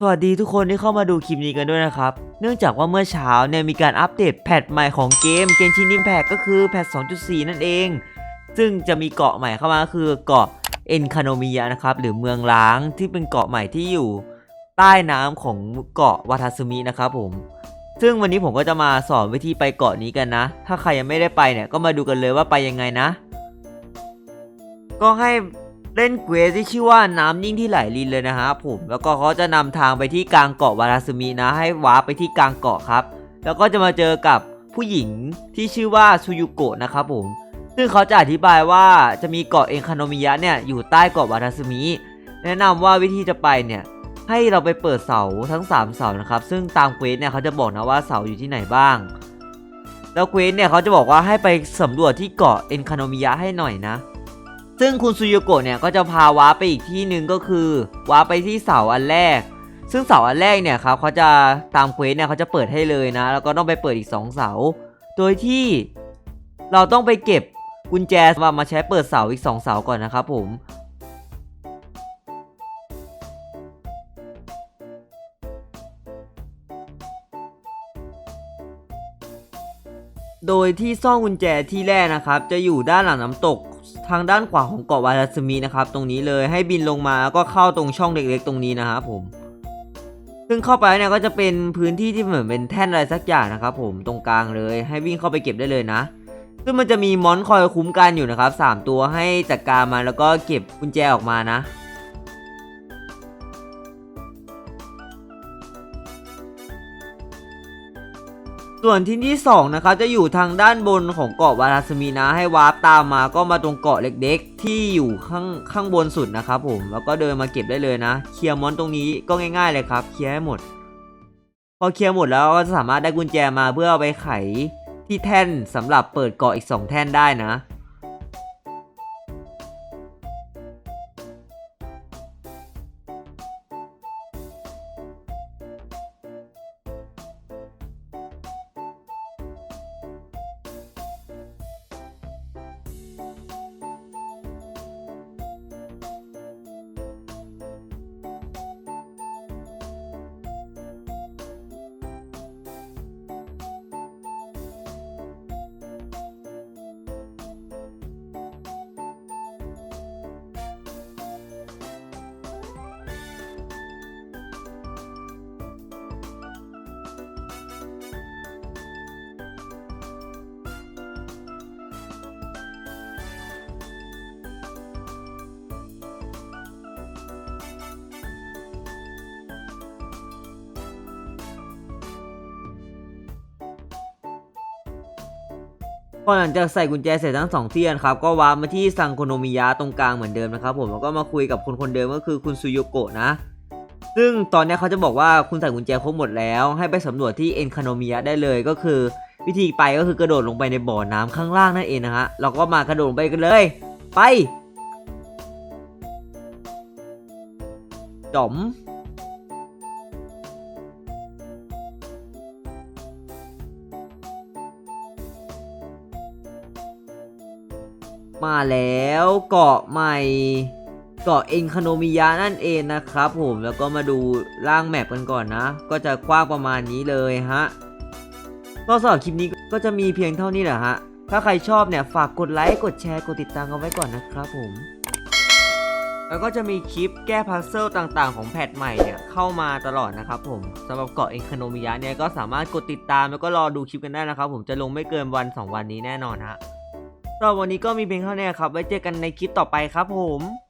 สวัสดีทุกคนที่เข้ามาดูคลิปนี้กันด้วยนะครับ เนื่องจากว่าเมื่อเช้าเนี่ยมีการอัปเดตแพทใหม่ของเกมเกนชิน i ิมแพก็คือแพท 2.4 นั่นเอง ซึ่งจะมีเกาะใหม่เข้ามาคือเกาะเอ็นคาโนมิยะนะครับ หรือเมืองล้างที่เป็นเกาะใหม่ที่อยู่ใต้น้ำของเกาะวาทาซึมินะครับผม ซึ่งวันนี้ผมก็จะมาสอนวิธีไปเกาะนี้กันนะ ถ้าใครยังไม่ได้ไปเนี่ยก็มาดูกันเลยว่าไปยังไงนะ ก็ให้ เล่นเควสที่ชื่อว่าน้ำนิ่งที่ไหลลินเลยนะฮะผมแล้วก็เขาจะนำทางไปที่กลางเกาะวาราซมินะ ให้วาร์ปไปที่กลางเกาะครับ แล้วก็จะมาเจอกับผู้หญิงที่ชื่อว่าซูยุโกะนะครับผมซึ่งเขาจะอธิบายว่าจะมีเกาะเอ็นคาโนมิยะเนี่ยอยู่ใต้เกาะวาราซมิแนะนำว่าวิธีจะไปเนี่ยให้เราไปเปิดเสาทั้ง 3 เสานะครับ ซึ่งตามเควสเนี่ยเขาจะบอกนะว่าเสาอยู่ที่ไหนบ้าง แล้วเควสเนี่ยเขาจะบอกว่าให้ไปสำรวจที่เกาะเอ็นคาโนมิยะให้หน่อยนะ ซึ่งคุณซูโยโกะเนี่ยก็จะพาวาร์ปไปอีกที่หนึ่งก็คือวาร์ปไปที่เสาอันแรก ซึ่งเสาอันแรกเนี่ยครับเขาจะตามเควสเนี่ยเขาจะเปิดให้เลยนะ แล้วก็ต้องไปเปิดอีก 2 เสา โดยที่เราต้องไปเก็บกุญแจมามาใช้เปิดเสาอีก 2 เสาก่อนนะครับผมโดยที่ซ่องกุญแจที่แรกนะครับ จะอยู่ด้านหลังน้ำตก ทางด้านขวาของเกาะวาราซึมินะครับ ตรงนี้เลยให้บินลงมาแล้วก็เข้าตรงช่องเล็กๆ ตรงนี้นะครับผม ซึ่งเข้าไปเนี่ยก็จะเป็นพื้นที่ที่เหมือนเป็นแท่นอะไรสักอย่างนะครับ ผมตรงกลางเลย ให้วิ่งเข้าไปเก็บได้เลยนะ ซึ่งมันจะมีมอนคอยคุ้มกันอยู่นะครับสามตัวให้จัดการมาแล้วก็เก็บกุญแจออกมานะ ส่วนที่ที่2นะครับจะอยู่ทางด้านบนของเกาะวาราสมีนะให้วาร์ปตามมาก็มาตรงเกาะเล็กๆ ที่อยู่ข้างข้างบนสุดนะครับผมแล้วก็เดินมาเก็บได้เลยนะ เคลียร์มอนตรงนี้ก็ง่ายๆเลยครับ เคลียร์ให้หมด พอเคลียร์หมดแล้วก็จะสามารถได้กุญแจมาเพื่อเอาไปไขที่แท่นสำหรับเปิดเกาะอีก 2 แท่นได้นะ พอหลังจากใส่กุญแจเสร็จทั้งสองที่นครับก็วาร์ปมาที่ซังโคโนมิยะตรงกลางเหมือนเดิมนะครับผมแล้วก็มาคุยกับคนคนเดิมก็คือคุณซูโยโกะนะ ซึ่งตอนนี้เขาจะบอกว่าคุณใส่กุญแจครบหมดแล้ว ให้ไปสำรวจที่เอ็นคาโนมิยะได้เลยก็คือ วิธีไปก็คือกระโดดลงไปในบ่อน้ำข้างล่างนั่นเองนะฮะเราก็มากระโดดลงไปกันเลย ไปจ๋อม มาแล้วเกาะใหม่เกาะเอ็นคาโนมิยะนั่นเองนะครับผมแล้วก็มาดูร่างแมปกันก่อนนะ ก็จะกว้างประมาณนี้เลยฮะก็สำหรับคลิปนี้ก็จะมีเพียงเท่านี้แหละฮะ ถ้าใครชอบเนี่ยฝากกดไลค์กดแชร์กดติดตามกันไว้ก่อนนะครับผม แล้วก็จะมีคลิปแก้พัซเซิลต่างๆ ของแพทใหม่เนี่ยเข้ามาตลอดนะครับผมสำหรับเกาะเอ็นคาโนมิยะเนี่ยก็สามารถกดติดตามแล้วก็รอดูคลิปกันได้นะครับผมจะลงไม่เกินวัน 2 วันนี้แน่นอนฮะ สำหรับวันนี้ก็มีเพียงเท่านี้ครับ ไว้เจอกันในคลิปต่อไปครับผม